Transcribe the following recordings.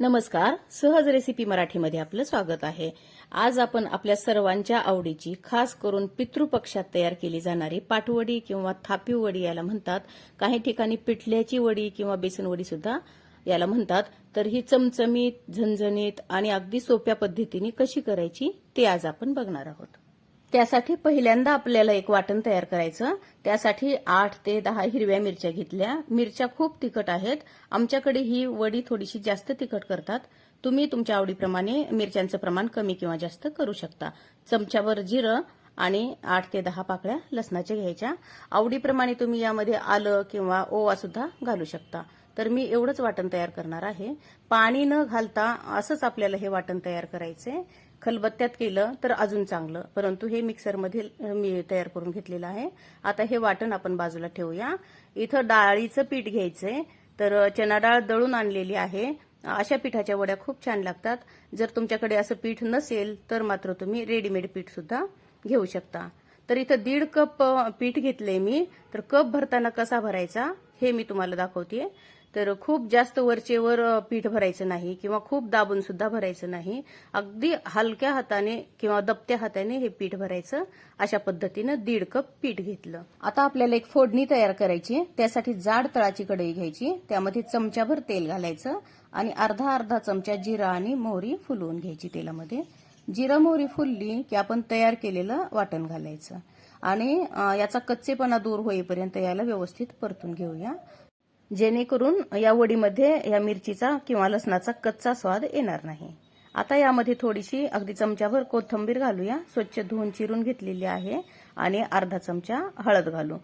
नमस्कार. सहज रेसिपी मराठीमध्ये आपलं स्वागत आहे. आज आपण आपल्या सर्वांच्या आवडीची खास करून पितृपक्षात तयार केली जाणारी पाटवडी किंवा थापीव वडी याला म्हणतात. काही ठिकाणी पिठल्याची वडी किंवा बेसनवडी सुद्धा याला म्हणतात. तर ही चमचमीत झणझणीत आणि अगदी सोप्या पद्धतीने कशी करायची ते आज आपण बघणार आहोत. त्यासाठी पहिल्यांदा आपल्याला एक वाटण तयार करायचं. त्यासाठी आठ ते दहा हिरव्या मिरच्या घेतल्या. मिरच्या खूप तिखट आहेत. आमच्याकडे ही वडी थोडीशी जास्त तिखट करतात. तुम्ही तुमच्या आवडीप्रमाणे मिरच्यांचं प्रमाण कमी किंवा जास्त करू शकता. चमच्यावर जिरं आणि आठ ते दहा पाकळ्या लसणाच्या घ्यायच्या. आवडीप्रमाणे तुम्ही यामध्ये आलं किंवा ओवा सुद्धा घालू शकता. तर मी एवढंच वाटण तयार करणार आहे. पाणी न घालता असंच आपल्याला हे वाटण तयार करायचंय खलबत्त्यात केलं तर अजून चांगलं. परंतु हे मिक्सरमध्ये मी तयार करून घेतलेलं आहे. आता हे वाटण आपण बाजूला ठेवूया. इथं डाळीचं पीठ घ्यायचंय. तर चना डाळ दळून आणलेली आहे. अशा पिठाच्या वड्या खूप छान लागतात. जर तुमच्याकडे असं पीठ नसेल तर मात्र तुम्ही रेडीमेड पीठ सुद्धा घेऊ शकता. तर इथं दीड कप पीठ घेतलंय मी. तर कप भरताना कसा भरायचा हे मी तुम्हाला दाखवते तर खूप जास्त वरचे वर पीठ भरायचं नाही किंवा खूप दाबून सुद्धा भरायचं नाही. अगदी हलक्या हाताने किंवा दबत्या हाताने हे पीठ भरायचं. अशा पद्धतीनं दीड कप पीठ घेतलं. आता आपल्याला एक फोडणी तयार करायची त्यासाठी जाड तळाची कढई घ्यायची. त्यामध्ये चमच्याभर तेल घालायचं आणि अर्धा अर्धा चमचा जिरा आणि मोहरी फुलवून घ्यायची तेलामध्ये. जिरा मोहरी फुलली की आपण तयार केलेलं वाटण घालायचं. आणि याचा कच्चेपणा दूर होईपर्यंत याला व्यवस्थित परतून घेऊया. जेणेकरून या वडीमध्ये या मिरचीचा किंवा लसणाचा कच्चा स्वाद येणार नाही. आता यामध्ये थोडीशी अगदी चमच्याभर कोथिंबीर घालूया. स्वच्छ धुवून चिरून घेतलेली आहे आणि अर्धा चमचा हळद घालू.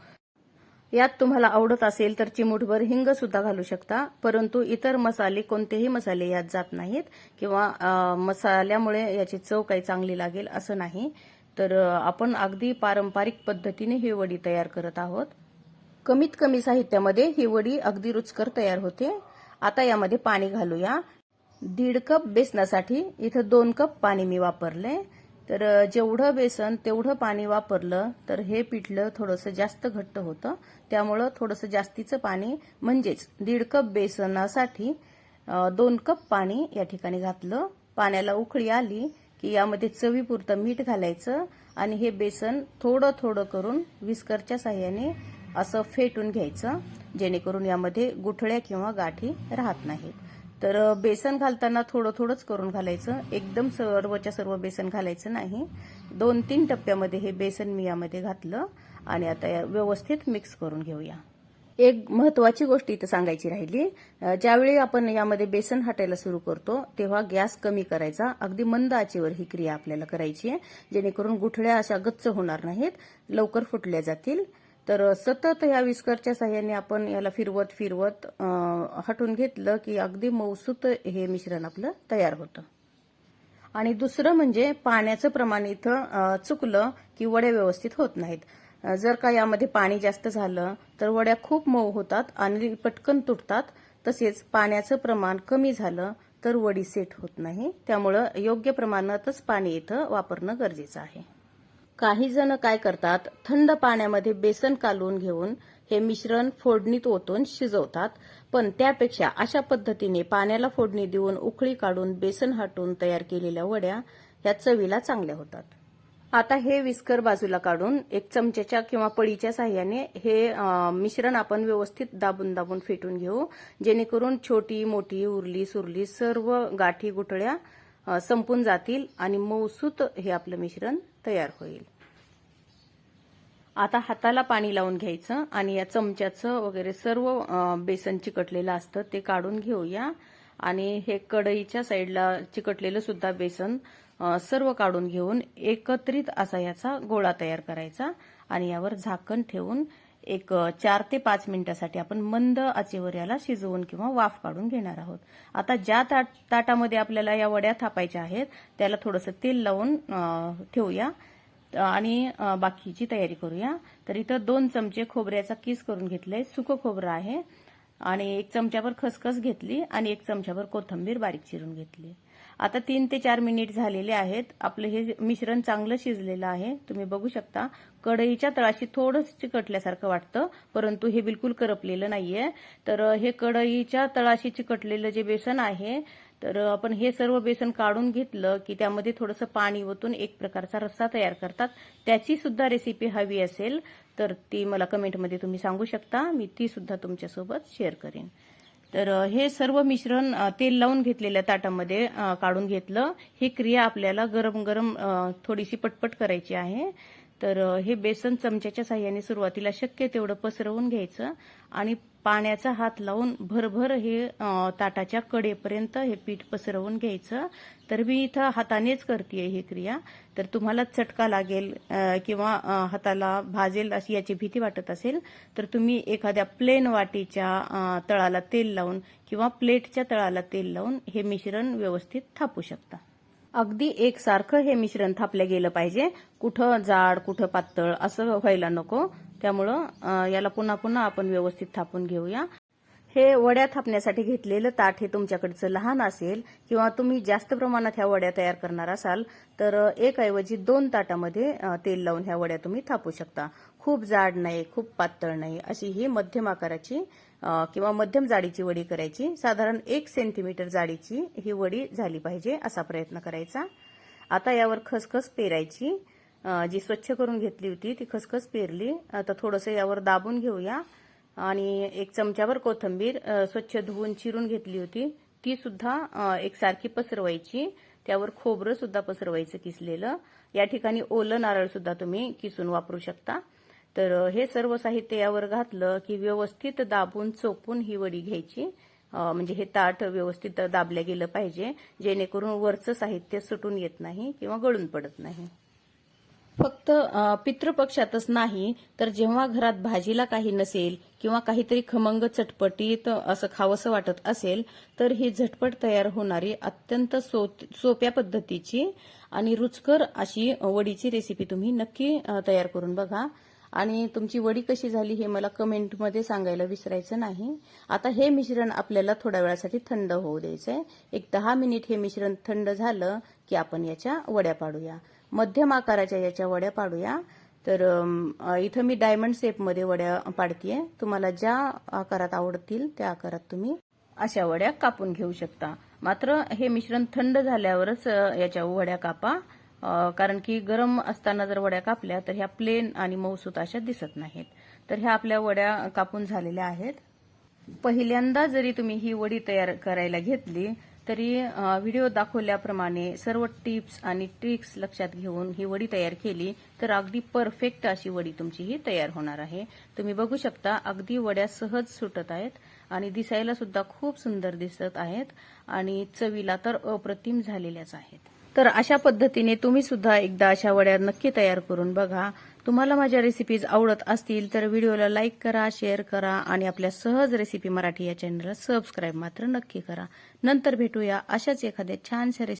यात तुम्हाला आवडत असेल तर चिमूटभर हिंग सुद्धा घालू शकता परंतु इतर मसाले कोणतेही मसाले यात जात नाहीत किंवा मसाल्यामुळे याची चव काही चांगली लागेल असं नाही. तर आपण अगदी पारंपरिक पद्धतीने ही वडी तयार करत आहोत. कमीत कमी साहित्यामध्ये ही वडी अगदी रुचकर तयार होते. आता यामध्ये पाणी घालूया. दीड कप बेसनासाठी इथं दोन कप पाणी मी वापरले. तर जेवढं बेसन तेवढं पाणी वापरलं तर हे पिठलं थोडंसं जास्त घट्ट होतं. त्यामुळं थोडंसं जास्तीचं पाणी म्हणजेच दीड कप बेसनासाठी दोन कप पाणी या ठिकाणी घातलं. पाण्याला उकळी आली की यामध्ये चवीपुरतं मीठ घालायचं आणि हे बेसन थोडं थोडं करून विस्करच्या साह्याने असं फेटून घ्यायचं जेणेकरून यामध्ये गुठळ्या किंवा गाठी राहत नाहीत. तर बेसन घालताना थोडं थोडंच करून घालायचं. एकदम सर्वच्या सर्व बेसन घालायचं नाही. दोन तीन टप्प्यामध्ये हे बेसन मी यामध्ये घातलं आणि आता व्यवस्थित मिक्स करून घेऊया. एक महत्वाची गोष्ट इथं सांगायची राहिली ज्यावेळी आपण यामध्ये बेसन हटायला सुरू करतो तेव्हा गॅस कमी करायचा. अगदी मंद आचेवर ही क्रिया आपल्याला करायची आहे जेणेकरून गुठळ्या अशा गच्च होणार नाहीत लवकर फुटल्या जातील. तर सतत या विस्करच्या साह्याने आपण याला फिरवत फिरवत हटून घेतलं की अगदी मौसूत हे मिश्रण आपलं तयार होतं. आणि दुसरं म्हणजे पाण्याचं प्रमाण इथं चुकलं की वड्या व्यवस्थित होत नाहीत. जर का यामध्ये पाणी जास्त झालं तर वड्या खूप मऊ होतात आणि पटकन तुटतात. तसेच पाण्याचं प्रमाण कमी झालं तर वडी सेट होत नाही. त्यामुळं योग्य प्रमाणातच पाणी इथं वापरणं गरजेचं आहे. काही जण काय करतात थंड पाण्यामध्ये बेसन कालवून घेऊन हे मिश्रण फोडणीत ओतून शिजवतात. पण त्यापेक्षा अशा पद्धतीने पाण्याला फोडणी देऊन उकळी काढून बेसन हटवून तयार केलेल्या वड्या या चवीला चांगल्या होतात. आता हे विस्कर बाजूला काढून एक चमच्याच्या किंवा पळीच्या साह्याने हे मिश्रण आपण व्यवस्थित दाबून दाबून फेटून घेऊ. जेणेकरून छोटी मोठी उरली सुरली सर्व गाठी गुठळ्या संपून जातील आणि मऊसूत हे आपलं मिश्रण तयार होईल. आता हाताला पाणी लावून घ्यायचं आणि या चमच्याचं वगैरे सर्व बेसन चिकटलेलं असतं ते काढून घेऊया. आणि हे कढईच्या साईडला चिकटलेलं सुद्धा बेसन सर्व काढून घेऊन एकत्रित असा याचा गोळा तयार करायचा आणि यावर झाकण ठेवून एक चार ते पाच मिनिटासाठी आपण मंद आचेवर याला शिजवून किंवा वाफ काढून घेणार आहोत. आता ज्या ताट ताटामध्ये आपल्याला या वड्या थापायच्या आहेत त्याला थोडंसं तेल लावून ठेवूया. आणि बाकीची तयारी करूया. तर इथं दोन चमचे खोबऱ्याचा किस करून घेतलंय. सुकं खोबरं आहे. आणि एक चमच्यावर खसखस घेतली आणि एक चमच्यावर कोथिंबीर बारीक चिरून घेतली. आता तीन ते चार मिनिट झालेले आहेत. आपलं हे मिश्रण चांगलं शिजलेलं आहे. तुम्ही बघू शकता. कढईच्या तळाशी थोडंसं चिकटल्यासारखं वाटतं परंतु हे बिलकुल करपलेलं नाहीये. तर हे कढईच्या तळाशी चिकटलेलं जे बेसन आहे तर आपण हे सर्व बेसन काढून घेतलं की त्यामध्ये थोडंसं पाणी ओतून एक प्रकारचा रस्सा तयार करतात. त्याची सुद्धा रेसिपी हवी असेल तर ती मला कमेंटमध्ये तुम्ही सांगू शकता. मी ती सुद्धा तुमच्यासोबत शेअर करेन. तर हे सर्व मिश्रण तेल लावून घेतलेल्या ताटामध्ये काढून घेतलं. ही क्रिया आपल्याला गरम गरम थोडीशी पटपट करायची आहे. तर हे बेसन चमच्याच्या साह्याने सुरुवातीला शक्य तेवढं पसरवून घ्यायचं आणि पाण्याचा हात लावून भरभर हे ताटाच्या कडेपर्यंत हे पीठ पसरवून घ्यायचं. तर मी इथं हातानेच करते ही क्रिया. तर तुम्हाला चटका लागेल किंवा हाताला भाजेल अशी याची भीती वाटत असेल तर तुम्ही एखाद्या प्लेन वाटीच्या तळाला तेल लावून किंवा प्लेटच्या तळाला तेल लावून हे मिश्रण व्यवस्थित थापू शकता. अगदी एकसारखं हे मिश्रण थापलं गेलं पाहिजे. कुठं जाड कुठं पातळ असं व्हायला नको. त्यामुळं याला पुन्हा पुन्हा आपण व्यवस्थित थापून घेऊया. हे वड्या थापण्यासाठी घेतलेलं ताट हे तुमच्याकडचं लहान असेल किंवा तुम्ही जास्त प्रमाणात ह्या वड्या तयार करणार असाल तर एकऐवजी दोन ताटामध्ये तेल लावून ह्या वड्या तुम्ही थापू शकता. खूप जाड नाही खूप पातळ नाही अशी ही मध्यम आकाराची किंवा मध्यम जाडीची वडी करायची. साधारण एक सेंटीमीटर जाडीची ही वडी झाली पाहिजे असा प्रयत्न करायचा. आता यावर खसखस पेरायची. जी स्वच्छ करून घेतली होती ती खसखस पेरली. आता थोडंसं यावर दाबून घेऊया. आणि एक चमच्यावर कोथिंबीर स्वच्छ धुवून चिरून घेतली होती. ती सुद्धा एकसारखी पसरवायची. त्यावर खोबरं सुद्धा पसरवायचं किसलेलं. या ठिकाणी ओलं नारळ सुद्धा तुम्ही किसून वापरू शकता. तर हे सर्व साहित्य यावर घातलं की व्यवस्थित दाबून चोपून ही वडी घ्यायची. म्हणजे हे ताट व्यवस्थित दाबलं गेलं पाहिजे जेणेकरून वरचं साहित्य सुटून येत नाही किंवा गळून पडत नाही. फक्त पितृपक्षातच नाही तर जेव्हा घरात भाजीला काही नसेल किंवा काहीतरी खमंग चटपटीत असं खावंसं वाटत असेल तर ही झटपट तयार होणारी अत्यंत सोप्या पद्धतीची आणि रुचकर अशी वडीची रेसिपी तुम्ही नक्की तयार करून बघा. आणि तुमची वडी कशी झाली हे मला कमेंटमध्ये सांगायला विसरायचं नाही. आता हे मिश्रण आपल्याला थोड्या वेळासाठी थंड होऊ द्यायचंय. एक दहा मिनिट हे मिश्रण थंड झालं की आपण याच्या वड्या पाडूया. मध्यम आकाराच्या याच्या वड्या पाडूया. तर इथं मी डायमंड शेपमध्ये वड्या पाडतीये. तुम्हाला ज्या आकारात आवडतील त्या आकारात तुम्ही अशा वड्या कापून घेऊ शकता. मात्र हे मिश्रण थंड झाल्यावरच याच्या वड्या कापा. कारण की गरम असताना जर वड्या कापल्या तर ह्या प्लेन आणि मऊसूत अशा दिसत नाहीत. तर ह्या आपल्या वड्या कापून झालेल्या आहेत. पहिल्यांदा जरी तुम्ही ही वडी तयार करायला घेतली तरी व्हिडिओ दाखवल्याप्रमाणे सर्व टिप्स आणि ट्रिक्स लक्षात घेऊन ही वडी तयार केली तर अगदी परफेक्ट अशी वडी तुमची ही तयार होणार आहे. तुम्ही बघू शकता अगदी वड्या सहज सुटत आहेत आणि दिसायला सुद्धा खूप सुंदर दिसत आहेत आणि चवीला तर अप्रतिम झालेल्याच आहेत. तर अशा पद्धतीने तुम्ही सुद्धा एकदा अशा वड्या नक्की तयार करून बघा. तुम्हाला माझ्या रेसिपीज आवडत असतील तर व्हिडिओला लाईक करा शेअर करा आणि आपल्या सहज रेसिपी मराठी या चॅनलला सबस्क्राईब मात्र नक्की करा. नंतर भेटूया अशाच एखाद्या छानशा रेसिपी